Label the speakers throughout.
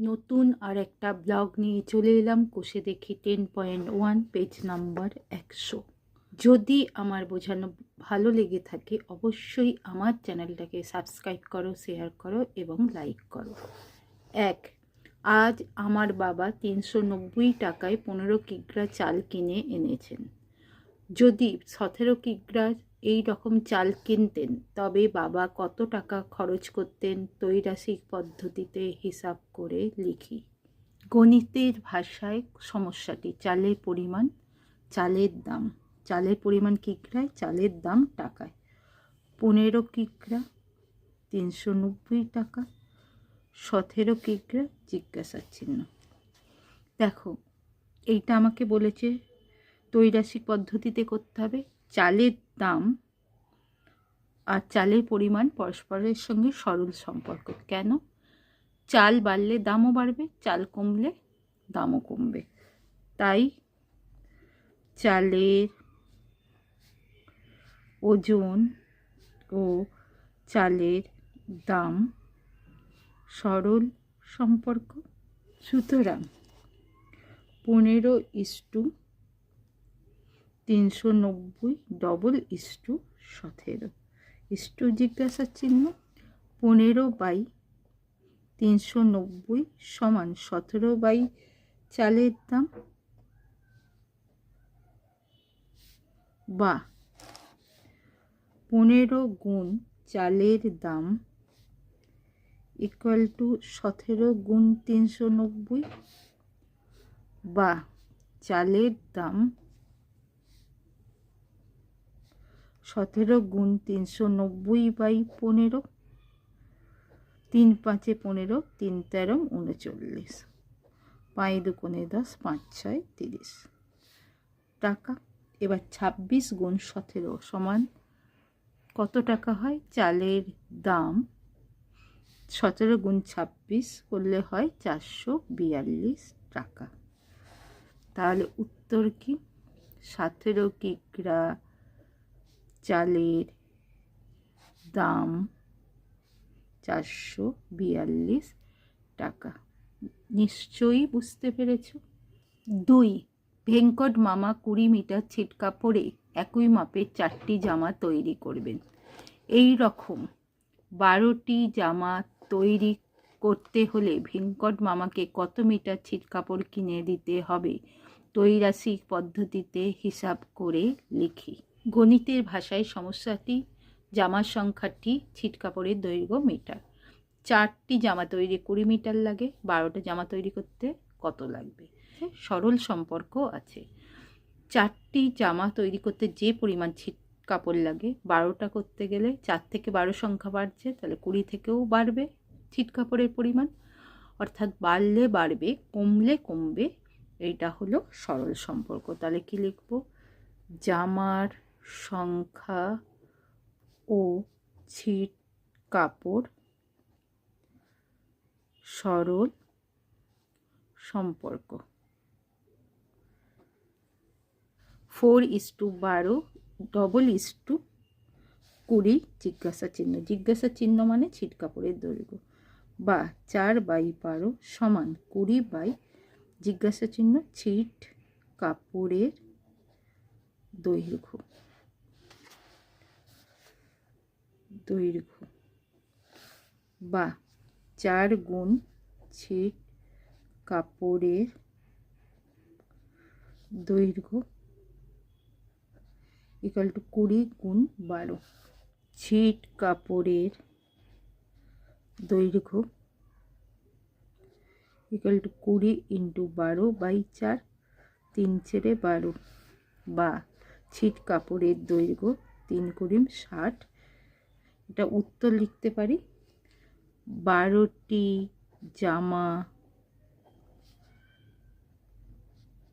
Speaker 1: নতুন আর একটা ব্লগ নিয়ে চলে এলাম কোষে দেখি ten point one page number একশো। যদি আমার বোঝানো ভালো লেগে থাকে, অবশ্যই আমার চ্যানেলটাকে সাবস্ক্রাইব করো, শেয়ার করো এবং লাইক করো। এক, আজ আমার বাবা তিনশো নব্বই টাকায় পনেরো কিগ্রা চাল কিনে এনেছেন। যদি সতেরো কিগ্রা এই রকম চাল কিনতেন, তবে বাবা কত টাকা খরচ করতেন তৈরাসিক পদ্ধতিতে হিসাব করে লিখি। গণিতের ভাষায় সমস্যাটি, চালের পরিমাণ, চালের দাম, চালের পরিমাণ কিগ্রায় চালের দাম টাকায়। পনেরো কিগ্রা তিনশো নব্বই টাকা, সতেরো কিগ্রা জিজ্ঞাসার চিহ্ন। দেখো, এইটা আমাকে বলেছে তৈরাসিক পদ্ধতিতে করতে হবে, চালের দাম আর চালের পরিমাণ পরস্পরের সঙ্গে সরল সম্পর্ক। কেন? চাল বাড়লে দামও বাড়বে, চাল কমলে দামও কমবে। তাই চালের ওজন ও চালের দাম সরল সম্পর্ক। সুতরাং পনেরো ইস্টু তিনশো নব্বই ডবল ইস্টু সতেরো। ইস্টু জিজ্ঞাসার চিহ্ন পনেরো বাই তিনশো নব্বই সমান সতেরো বাই চালের দাম বা পনেরো গুণ চালের দাম ইকুয়াল টু সতেরো গুণ তিনশো নব্বই বা চালের দাম সতেরো গুণ তিনশো নব্বই বাই পনেরো। তিন পাঁচে পনেরো, তিন তেরো, উনচল্লিশ। পাঁচ দুকোণে দশ, পাঁচ ছয়, তিরিশ। টাকা, এবার ছাব্বিশ গুণ সতেরো সমান কত টাকা হয়? চালের দাম সতেরো গুণ ছাব্বিশ করলে হয় চারশো বিয়াল্লিশ টাকা। তাহলে উত্তর কি? সতেরো কিগ্রা চালের দাম চারশো বিয়াল্লিশ টাকা। নিশ্চয়ই বুঝতে পেরেছ? দুই, ভেঙ্কট মামা কুড়ি মিটার ছিটকা পরে একই মাপের চারটি জামা তৈরি করবেন। এই রকম বারোটি জামা তৈরি করতে হলে ভেঙ্কট মামাকে কত মিটার ছিট কাপড় কিনে দিতে হবে? তৈরাসিক পদ্ধতিতে হিসাব করে লিখি। গণিতের ভাষায় সমস্যাটি, জামার সংখ্যাটি, ছিট কাপড়ের দৈর্ঘ্য মিটার চারটি জামা তৈরি কুড়ি মিটার লাগে, বারোটা জামা তৈরি করতে কত লাগবে? সরল সম্পর্ক আছে। চারটি জামা তৈরি করতে যে পরিমাণ ছিট কাপড় লাগে, বারোটা করতে গেলে চার থেকে বারো সংখ্যা বাড়ছে, তাহলে কুড়ি থেকেও বাড়বে ছিট কাপড়ের পরিমাণ। অর্থাৎ বাড়লে বাড়বে, কমলে কমবে, এইটা হলো সরল সম্পর্ক। তাহলে কি লিখব? জামার সংখ্যা ও ছিট কাপড় সরল সম্পর্ক। ফোর ইস টু বারো ডবল ইস টু কুড়ি, জিজ্ঞাসা চিহ্ন। জিজ্ঞাসা চিহ্ন মানে ছিট কাপড়ের দৈর্ঘ্য। বা চার বাই বারো সমান কুড়ি বাই, জিজ্ঞাসা চিহ্ন ছিট কাপড়ের দৈর্ঘ্য। দৈর্ঘ্য বা চার গুণ ছিট কাপড়ের দৈর্ঘ্য ইকাল টু কুড়ি গুণ বারো। ছিট কাপড়ের দৈর্ঘ্য ইকাল টু কুড়ি ইন্টু বারো বাই চার, তিন ছেড়ে বারো। বা ছিট কাপড়ের দৈর্ঘ্য তিন কুড়িম ষাট এটা উত্তর লিখতে পারি? বারোটি জামা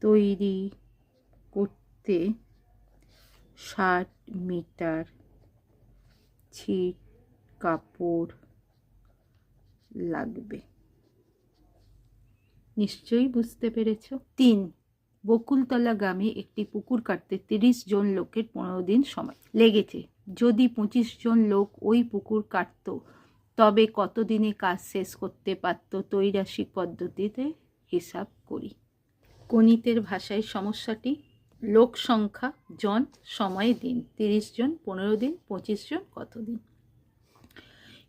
Speaker 1: তৈরি করতে ষাট মিটার ছিট কাপড় লাগবে। নিশ্চয়ই বুঝতে পেরেছ? তিন বকুলতলা গ্রামে একটি পুকুর কাটতে তিরিশ জন লোকের পনেরো দিন সময় লেগেছে। যদি পঁচিশ জন লোক ওই পুকুর কাটত, তবে কতদিনে কাজ শেষ করতে পারত তৈরাসিক পদ্ধতিতে হিসাব করি। গণিতের ভাষায় সমস্যাটি, লোক সংখ্যা, জন, সময়, দিন, তিরিশ জন, পনেরো দিন, পঁচিশ জন, কত দিন?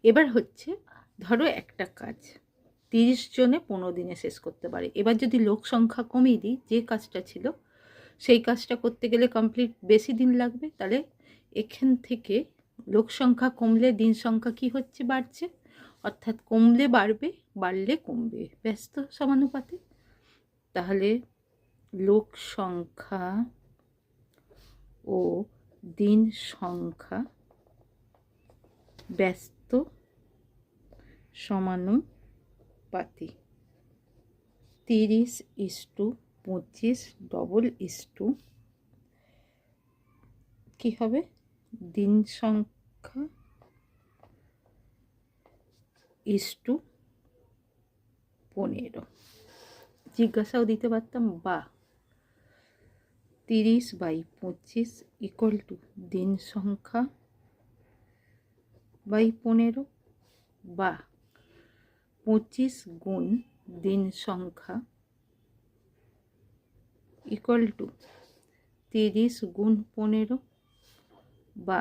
Speaker 1: এবার হচ্ছে, ধরো একটা কাজ, তিরিশ জনে পনেরো দিনে শেষ করতে পারে। এবার যদি লোক সংখ্যা কমিয়ে দিই, যে কাজটা ছিল, সেই কাজটা করতে গেলে কমপ্লিট বেশি দিন লাগবে, তাহলে এখান থেকে লোক সংখ্যা কমলে দিন সংখ্যা কি হচ্ছে বাড়ছে? অর্থাৎ কমলে বাড়বে, বাড়লে কমবে। ব্যস্ত সমানুপাতে। তাহলে লোক সংখ্যা ও দিন সংখ্যা ব্যস্ত সমানুপাতি। তিরিশ ইস্টু পঁচিশ, ডবল ইস্টু কী হবে? দিন সংখ্যা ইস্টু পনেরো। জিজ্ঞাসাও দিতে পারতাম বা। তিরিশ বাই পঁচিশ ইকুয়াল টু দিন সংখ্যা বাই পনেরো বা। পঁচিশ গুণ দিন সংখ্যা ইকুয়াল টু তিরিশ গুণ পনেরো বা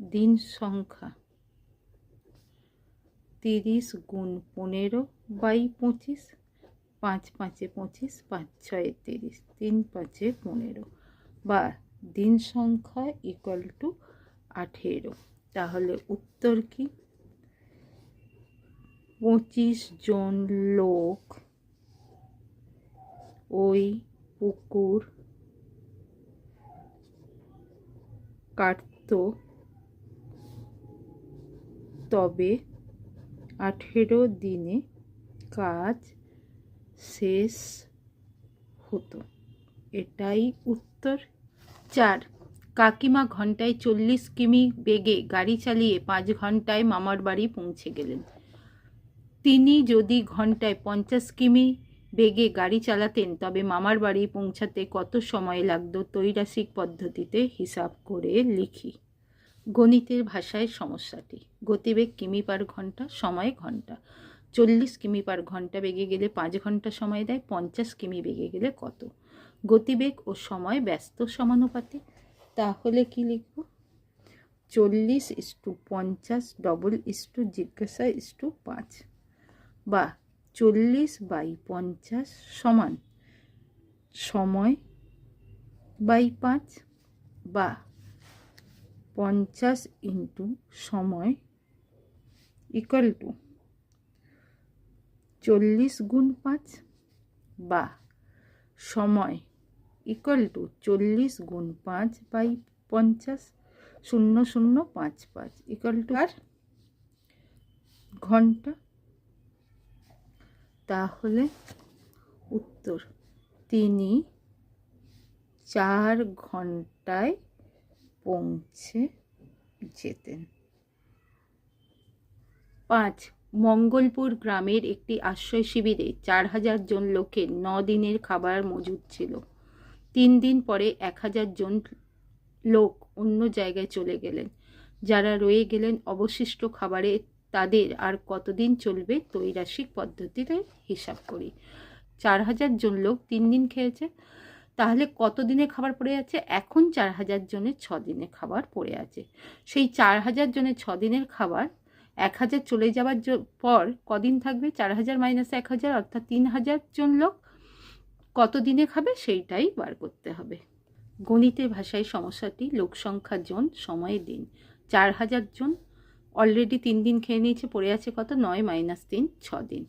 Speaker 1: দিন সংখ্যা তিরিশ গুণ পনেরো বাই পঁচিশ, পাঁচ পাঁচে পঁচিশ, পাঁচ ছয়ে তিরিশ, তিন পাঁচে পনেরো বা দিন সংখ্যা ইকুয়াল টু আঠেরো। তাহলে উত্তর কি? পঁচিশ জন লোক ওই পুকুর কাটত। তবে আঠেরো দিনে কাজ শেষ হতো। এটাই উত্তর। চার, কাকিমা ঘন্টায় চল্লিশ কিমি বেগে গাড়ি চালিয়ে পাঁচ ঘন্টায় মামার বাড়ি পৌঁছে গেলেন। তিনি যদি ঘন্টায় পঞ্চাশ কিমি বেগে গাড়ি চালাতেন, তবে মামার বাড়ি পৌঁছাতে কত সময় লাগতো তৈরাসিক পদ্ধতিতে হিসাব করে লিখি। গণিতের ভাষায় সমস্যাটি, গতিবেগ কিমি পার ঘণ্টা, সময় ঘণ্টা। চল্লিশ কিমি পার ঘণ্টা বেগে গেলে পাঁচ ঘণ্টা সময় দেয়, পঞ্চাশ কিমি বেগে গেলে কত? গতিবেগ ও সময় ব্যস্ত সমানুপাতে তাহলে কি লিখব? চল্লিশ ইস্টু পঞ্চাশ, ডবল ইস্টু জিজ্ঞাসা ইস্টু পাঁচ। বা চল্লিশ বাই পঞ্চাশ সমান সময় বাই পাঁচ বা পঞ্চাশ ইন্টু সময় ইকুয়াল টু চল্লিশ গুণ পাঁচ বা সময় ইকুয়াল টু চল্লিশ গুণ পাঁচ বাই পঞ্চাশ শূন্য শূন্য পাঁচ পাঁচ ইকুয়াল টু আর? ঘণ্টা তাহলে উত্তর। তিনি চার ঘন্টায় পৌঁছে যেতেন। পাঁচ, মঙ্গলপুর গ্রামের একটি আশ্রয় শিবিরে চার হাজার জন লোকের ন দিনের খাবার মজুদ ছিল। তিন দিন পরে এক হাজার জন লোক অন্য জায়গায় চলে গেলেন। যারা রয়ে গেলেন অবশিষ্ট খাবারে তাদের আর কতদিন চলবে তৈরাসিক পদ্ধতিতে হিসাব করি। চার হাজার জন লোক তিন দিন খেয়েছে। তাহলে কত দিনে খাবার পড়ে আছে? এখন চার হাজার জনের ছ দিনে খাবার পড়ে আছে। সেই চার হাজার জনের ছ দিনের খাবার এক হাজার চলে যাওয়ার পর কদিন থাকবে? চার হাজার মাইনাস এক হাজার অর্থাৎ তিন হাজার জন লোক কত দিনে খাবে? সেইটাই বার করতে হবে। গণিতের ভাষায় সমস্যাটি লোক সংখ্যা জন সময়ে দিন। চার হাজার জন অলরেডি তিন দিন খেয়ে নিয়েছে, পড়ে আছে কত? নয় মাইনাস তিন, ছ দিন।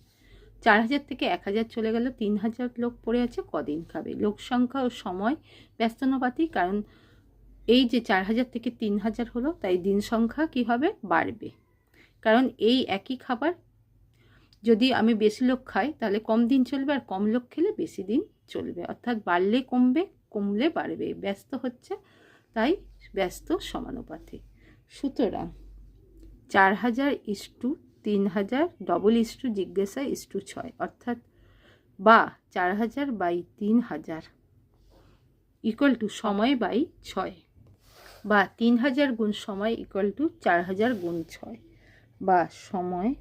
Speaker 1: চার হাজার থেকে এক হাজার চলে গেল, তিন হাজার লোক পড়ে আছে কদিন খাবে? লোক সংখ্যা ও সময় ব্যস্তনপাতি কারণ এই যে চার হাজার থেকে তিন হাজার হলো, তাই দিন সংখ্যা কি হবে? বাড়বে। কারণ এই একই খাবার যদি আমি বেশি লোক খাই, তাহলে কম দিন চলবে আর কম লোক খেলে বেশি দিন চলবে। অর্থাৎ বাড়লে কমবে, কমলে বাড়বে। ব্যস্ত হচ্ছে, তাই ব্যস্ত সমানুপাতি সুতরাং চার হাজার ইস্টু তিন হাজার ডবল ইস্টু জিজ্ঞাসা ইস্টু ছয়, অর্থাৎ বা চার হাজার বাই তিন হাজার ইকুয়াল টু সময় বাই ছয় বা তিন হাজার গুণ সময় ইকুয়াল টু চার হাজার গুণ ছয় বা সময়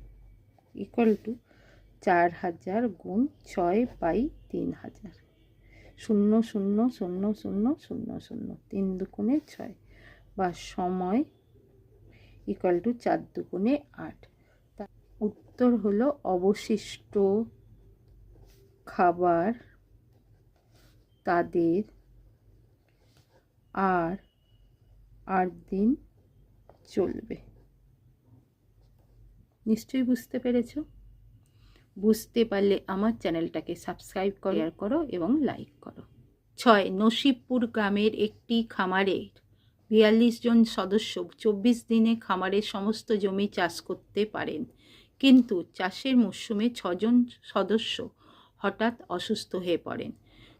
Speaker 1: ইকুয়াল টু চার হাজার গুণ ছয় বাই তিন হাজার শূন্য শূন্য শূন্য শূন্য শূন্য শূন্য, তিন দুগুণে ছয় বা সময় ইকুয়াল টু চার দুগুণে আট। তা উত্তর হলো অবশিষ্ট খাবার তাদের আর আট দিন চলবে। নিশ্চয়ই বুঝতে পেরেছ? বুঝতে পারলে আমার চ্যানেলটাকে সাবস্ক্রাইব শেয়ার করো এবং লাইক করো। ছয়, নসিবপুর গ্রামের একটি খামারের বিয়াল্লিশ জন সদস্য চব্বিশ দিনে খামারের সমস্ত জমি চাষ করতে পারেন। কিন্তু চাষের মরশুমে ছজন সদস্য হঠাৎ অসুস্থ হয়ে পড়েন।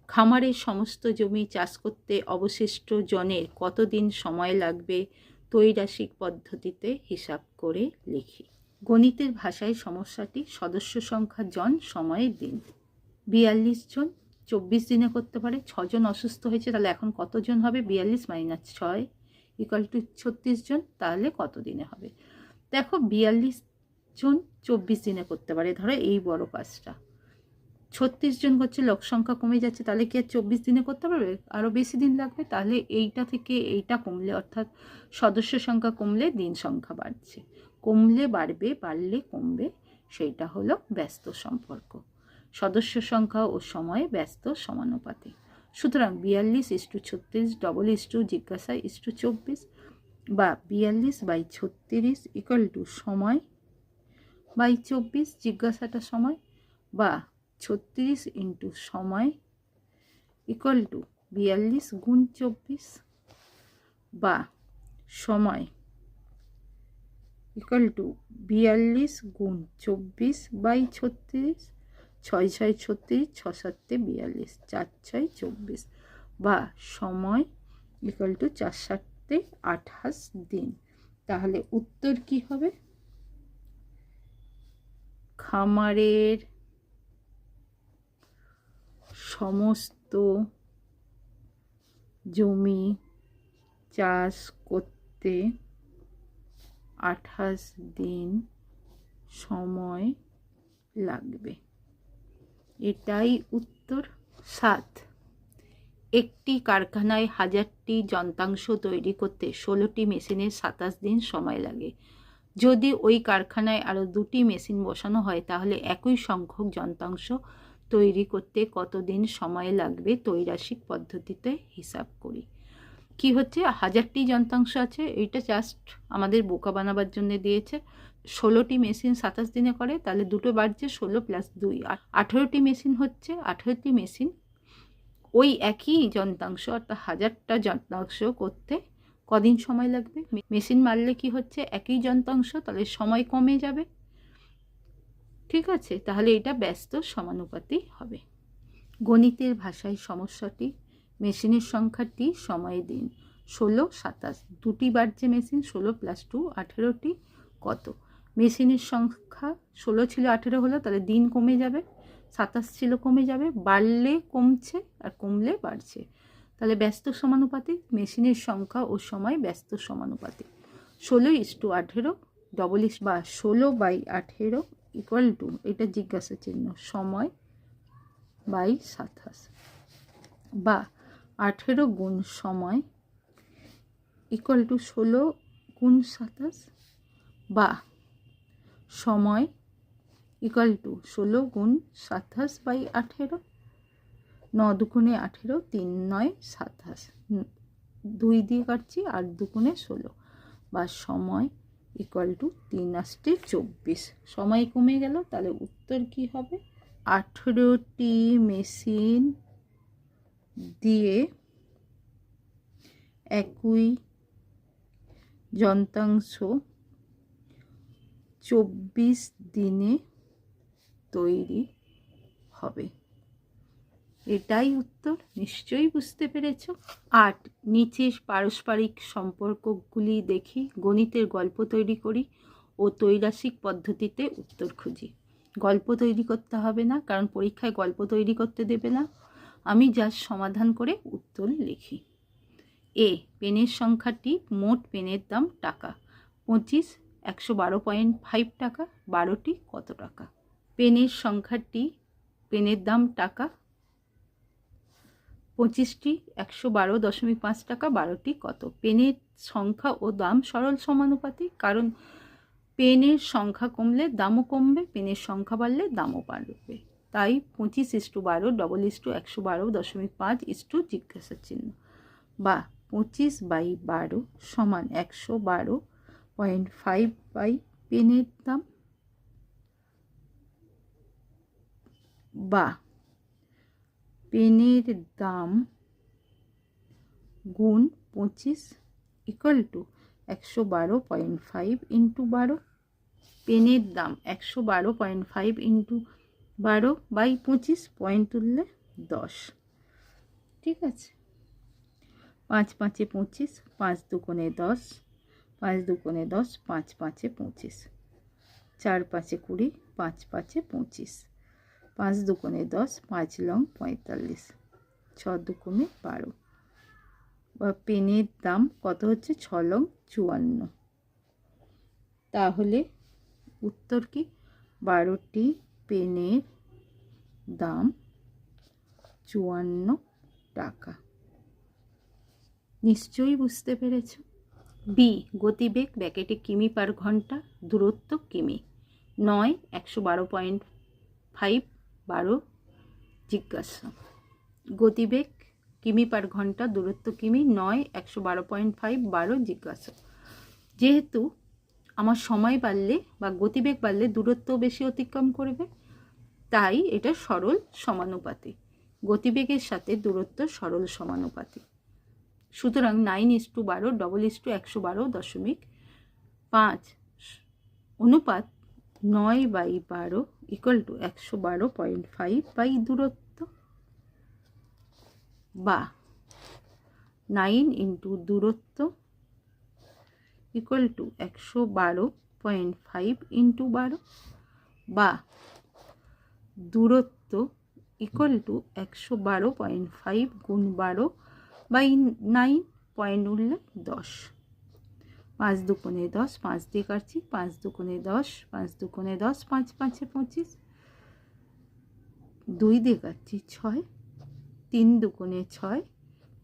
Speaker 1: খামারের সমস্ত জমি চাষ করতে অবশিষ্ট জনের কতদিন সময় লাগবে তৈরাসিক পদ্ধতিতে হিসাব করে লিখি। গণিতের ভাষায় সমস্যাটি সদস্য সংখ্যা জন সময়ের দিন। বিয়াল্লিশ জন চব্বিশ দিনে করতে পারে, ছজন অসুস্থ হয়েছে, তাহলে এখন কতজন হবে? বিয়াল্লিশ মাইনাস ছয় ইকাল টু ছত্রিশ জন, তাহলে কত দিনে হবে? দেখো বিয়াল্লিশ জন চব্বিশ দিনে করতে পারে। ধরো এই বড় কাজটা। ছত্রিশ জন করছে লোক সংখ্যা কমে যাচ্ছে, তাহলে কি আর চব্বিশ দিনে করতে পারবে? আরও বেশি দিন লাগবে, তাহলে এইটা থেকে এইটা কমলে, অর্থাৎ সদস্য সংখ্যা কমলে দিন সংখ্যা বাড়ছে। কমলে বাড়বে, বাড়লে কমবে, সেইটা হলো ব্যস্ত সম্পর্ক। সদস্য সংখ্যা ও সময়ে ব্যস্ত সমানুপাতে সুতরাং বিয়াল্লিশ ইস্টু ছত্রিশ ডবল ইস্টু জিজ্ঞাসা ইস্টু চব্বিশ বা বিয়াল্লিশ বাই ছত্রিশ ইকুয়াল টু সময় বাই চব্বিশ জিজ্ঞাসাটা সময় বা ছত্রিশ ইন্টু সময় ইকুয়াল টু বিয়াল্লিশ গুণ চব্বিশ বা সময় ইকুয়াল টু বিয়াল্লিশ গুণ চব্বিশ বাই ছত্রিশ ছয় ছয় ছত্রিশ, ছ সাতে বিয়াল্লিশ, চার ছয় চব্বিশ। বা সময় ইকুয়াল টু চার সাতে আঠাশ দিন। তাহলে উত্তর কি হবে? খামারের সমস্ত জমি চাষ করতে আঠাশ দিন সময় লাগবে। এটাই উত্তর সাত। একটি কারখানায় হাজারটি যন্ত্রাংশ তৈরি করতে ষোলোটি মেশিনের সাতাশ দিন সময় লাগে। যদি ওই কারখানায় আরও দুটি মেশিন বসানো হয়, তাহলে একই সংখ্যক যন্ত্রাংশ তৈরি করতে কতদিন সময় লাগবে তৈরাসিক পদ্ধতিতে হিসাব করি। কি হচ্ছে? হাজারটি যন্ত্রাংশ আছে, এইটা জাস্ট আমাদের বোকা বানাবার জন্য দিয়েছে। ষোলোটি মেশিন সাতাশ দিনে করে, তাহলে দুটো বাড়ছে ষোলো প্লাস দুই। আঠেরোটি মেশিন হচ্ছে, আঠেরোটি মেশিন ওই একই যন্ত্রাংশ, অর্থাৎ হাজারটা যন্ত্রাংশ করতে কদিন সময় লাগবে? মেশিন মারলে কি হচ্ছে? একই যন্ত্রাংশ, তাহলে সময় কমে যাবে। ঠিক আছে, তাহলে এটা ব্যস্ত সমানুপাতি হবে। গণিতের ভাষায় সমস্যাটি, মেশিনের সংখ্যাটি, সময় দিন। ষোলো, সাতাশ, দুটি বাড়ছে মেশিন, ষোলো প্লাস টু আঠেরোটি কত? মেশিনের সংখ্যা ষোলো ছিল আঠেরো হলো, তাহলে দিন কমে যাবে, সাতাশ ছিল কমে যাবে, বাড়লে কমছে আর কমলে বাড়ছে। তাহলে ব্যস্ত সমানুপাতিক, মেশিনের সংখ্যা ও সময় ব্যস্ত সমানুপাতিক। ষোলো ইস টু আঠেরো ডবল ইস বা ষোলো বাই আঠেরো ইকুয়াল টু এটা জিজ্ঞাসা চিহ্ন, সময় বাই সাতাশ। বা আঠেরো গুণ সময় ইকুয়াল টু ষোলো গুণ সাতাশ, বা সময় ইকুয়াল টু ষোলো গুণ সাতাশ বাই আঠেরো, ন দুগুণে আঠেরো, তিন নয় সাতাশ। দুই দিয়ে কাটছি আর দুগুণে ষোলো। বা সময় ইকুয়াল টু তিন আসতে চব্বিশ। সময় কমে গেল, তাহলে উত্তর কি হবে? আঠেরোটি মেশিন দিয়ে একই যন্ত্রাংশ চব্বিশ দিনে তৈরি হবে। এটাই উত্তর, নিশ্চয়ই বুঝতে পেরেছ। আট, নিচের পারস্পরিক সম্পর্কগুলি দেখি, গণিতের গল্প তৈরি করি ও তৈরাসিক পদ্ধতিতে উত্তর খুঁজি। গল্প তৈরি করতে হবে না, কারণ পরীক্ষায় গল্প তৈরি করতে দেবে না। আমি যা সমাধান করে উত্তর লিখি। এ, পেনের সংখ্যাটি মোট পেনের দাম টাকা। পঁচিশ একশো বারো পয়েন্ট ফাইভ টাকা, বারোটি কত টাকা? পেনের সংখ্যাটি, পেনের দাম টাকা, পঁচিশটি একশো বারো দশমিক পাঁচ টাকা, বারোটি কত? পেনের সংখ্যা ও দাম সরল সমানুপাতিক, কারণ পেনের সংখ্যা কমলে দামও কমবে, পেনের সংখ্যা বাড়লে দামও বাড়বে। তাই পঁচিশ ইস্টু বারো, ডবল ইস্টু একশো বারো দশমিক পাঁচ ইস্টু জিজ্ঞাসার চিহ্ন বা পঁচিশ বাই বারো সমান একশো বারো পয়েন্ট ফাইভ বাই পেনের দাম বা পেনের দাম গুণ পঁচিশ ইকুয়াল টু একশো বারো পয়েন্ট ফাইভ ইন্টু বারো. পেনের দাম একশো বারো পয়েন্ট ফাইভ ইন্টু বারো বাই পঁচিশ পয়েন্ট তুললে দশ। ঠিক আছে? পাঁচ পাঁচে পঁচিশ, পাঁচ দুকোণে দশ। পাঁচ দুকোণে দশ, পাঁচ পাঁচে পঁচিশ। চার পাঁচে কুড়ি, পাঁচ পাঁচে পঁচিশ। পাঁচ দুকোণে দশ, পাঁচ লং পঁয়তাল্লিশ। ছ দুকোণে বারো। বা পেনের দাম কত হচ্ছে? ছ লং চুয়ান্ন। তাহলে উত্তর কি? বারোটি পেনের দাম চুয়ান্ন টাকা। নিশ্চয়ই বুঝতে পেরেছ? বি, গতিবেগ, ব্যাকেটে কিমি পার ঘণ্টা, দূরত্ব কিমি। নয়, একশো বারো পয়েন্ট ফাইভ বারো জিজ্ঞাসা। গতিবেগ, কিমি পার ঘণ্টা, দূরত্ব কিমি। নয়, একশো বারো পয়েন্ট ফাইভ বারো জিজ্ঞাসা। যেহেতু আমার সময় বাড়লে বা গতিবেগ বাড়লে দূরত্ব বেশি অতিক্রম করবে, তাই এটা সরল সমানুপাতি গতিবেগের সাথে দূরত্ব সরল সমানুপাতি সুতরাং নাইন ইস টু বারো ডবল ইস টু একশো বারো দশমিক পাঁচ। অনুপাত নয় বাই বারো ইকুয়াল টু একশো বারো পয়েন্ট ফাইভ বাই দূরত্ব। বা নাইন ইন্টু দূরত্ব ইকুয়াল টু একশো বারো পয়েন্ট ফাইভ ইন্টু বারো। বা দূরত্ব ইকুয়াল টু একশো বারো পয়েন্ট ফাইভ গুণ বারো বাই নাইন পয়েন্ট উঠলে দশ। পাঁচ দুকোণে দশ, পাঁচ দিয়ে কাটছি, পাঁচ দুকোণে দশ, পাঁচ দুকোণে দশ, পাঁচ পাঁচে পঁচিশ। দুই দিয়ে কাটছি ছয়, তিন দুকোণে ছয়,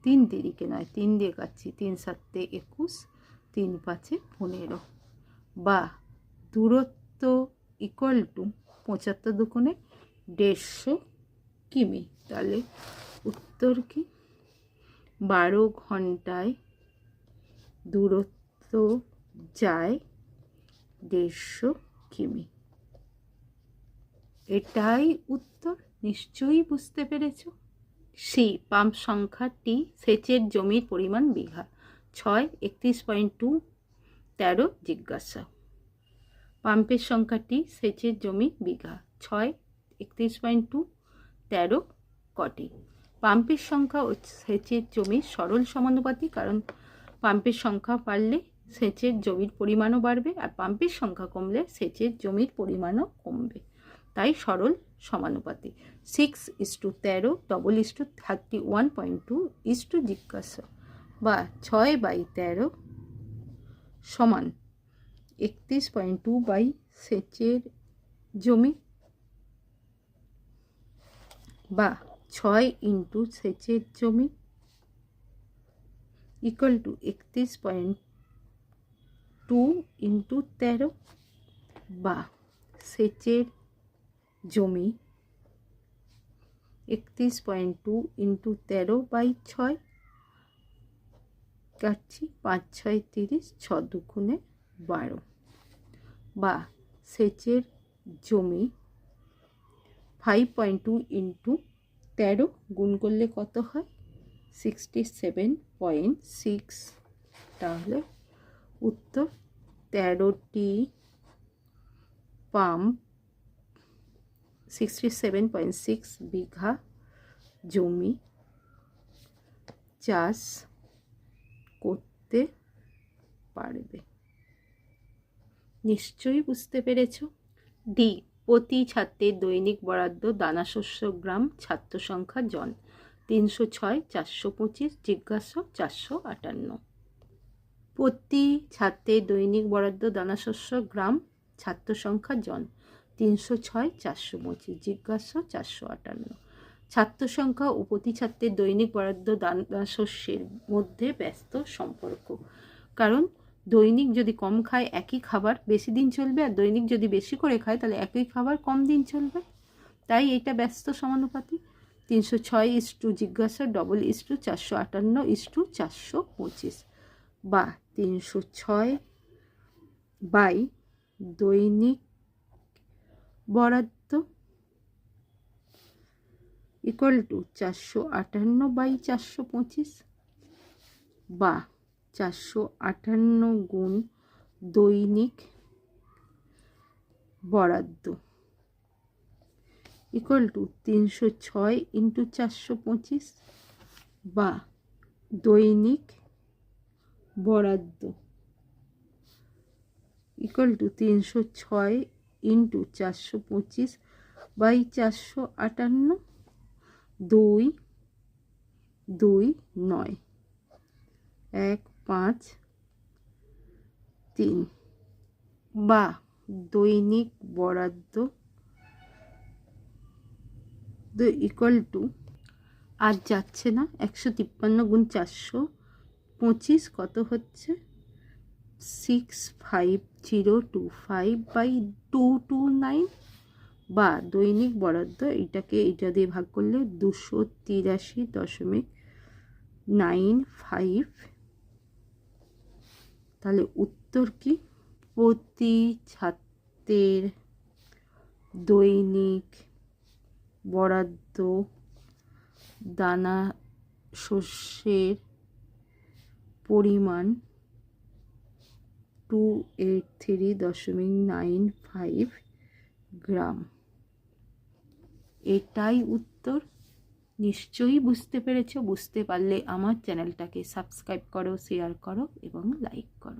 Speaker 1: তিন তিরিকে নয়, তিন দিয়ে কাটছি তিন সাতে একুশ, তিন পাঁচে পনেরো। বা দূরত্ব ইকুয়াল টু পঁচাত্তর দুকোণে দেড়শো কিমি। তাহলে উত্তর কি? বারো ঘন্টায় দূরত্ব যায় দেড়শো কিমি। এটাই উত্তর? নিশ্চয়ই বুঝতে পেরেছ? সি, পাম্প সংখ্যাটি সেচের জমির পরিমাণ বিঘা। ছয়, একত্রিশ পয়েন্ট টু তেরো জিজ্ঞাসা। পাম্পের সংখ্যাটি সেচের জমি বিঘা। ছয়, একত্রিশ পয়েন্ট টু তেরো কটি। পাম্পের সংখ্যা ও সেচের জমির সরল সমানুপাতি কারণ পাম্পের সংখ্যা বাড়লে সেচের জমির পরিমাণও বাড়বে আর পাম্পের সংখ্যা কমলে সেচের জমির পরিমাণও কমবে। তাই সরল সমানুপাতি সিক্স ইস টু তেরো double is to thirty one point two is to জিজ্ঞাসা। বা ছয় বাই তেরো সমান একত্রিশ পয়েন্ট টু বাই সেচের জমি। বা ছয় ইন্টু সেচের জমি ইকুয়াল টু একত্রিশ পয়েন্ট টু ইন্টু তেরো বা সেচের জমি একত্রিশ পয়েন্ট টু ইন্টু তেরো বাই ছয় কাটছি পাঁচ ছয় তিরিশ ছ দুগুণে বারো বা সেচের জমি ফাইভ পয়েন্ট টু ইন্টু তেরো গুণ করলে কত হয়? সিক্সটি সেভেন পয়েন্ট সিক্স তাহলে উত্তর তেরোটি pump sixty seven point six বিঘা জমি চাষ করতে পারবে। নিশ্চয়ই বুঝতে পেরেছ? ডি প্রতি ছাত্রের দৈনিক বরাদ্দ দানাশস্য গ্রাম ছাত্র সংখ্যা জন। তিনশো ছয়, চারশো পঁচিশ, জিজ্ঞাসা, চারশো আটান্ন। প্রতি ছাত্রের দৈনিক বরাদ্দ দানাশস্য গ্রাম ছাত্র সংখ্যা জন। তিনশো ছয়, চারশো পঁচিশ, জিজ্ঞাসা, চারশো আটান্ন। ছাত্র সংখ্যা ও প্রতি ছাত্রের দৈনিক বরাদ্দ দানাশস্যের মধ্যে ব্যস্ত সম্পর্ক। কারণ দৈনিক যদি কম খায়, একই খাবার বেশি দিন চলবে, আর দৈনিক যদি বেশি করে খায়, তাহলে একই খাবার কম দিন চলবে। তাই এটা ব্যস্ত সমানুপাতি তিনশো ছয় ইস টু জিজ্ঞাসা, ডবল ইস টু চারশো আটান্ন ইস টু চারশো পঁচিশ। বা, তিনশো ছয় বাই দৈনিক বরাদ্দ ইকুয়াল টু চারশো আটান্ন বাই চারশো পঁচিশ। বা চারশো আটান্ন গুণ দৈনিক বরাদ্দ ইকুয়াল টু তিনশো ছয় ইন্টু চারশো পঁচিশ বা দৈনিক বরাদ্দ ইকুয়াল টু তিনশো ছয় ইন্টু চারশো পঁচিশ বাই চারশো আটান্ন দুই দুই নয়। এক পাঁচ, তিন। বা দৈনিক বরাদ্দ ইকুয়াল টু আর যাচ্ছে না, একশো তিপ্পান্ন গুণ চারশো পঁচিশ, কত হচ্ছে? Six five zero two five by two two nine বা দৈনিক বরাদ্দ এটাকে এটা দিয়ে ভাগ করলে দুশো তিরাশি দশমিক নাইন ফাইভ তাহলে উত্তর কি? প্রতি ছাত্রের দৈনিক বরাদ্দ দানা শস্যের পরিমাণ টু এইট থ্রি দশমিক নাইন ফাইভ গ্রাম। এটাই উত্তর? নিশ্চয়ই বুঝতে পেরেছ বুঝতে পারলে আমার চ্যানেলটাকে সাবস্ক্রাইব করো শেয়ার করো এবং লাইক করো।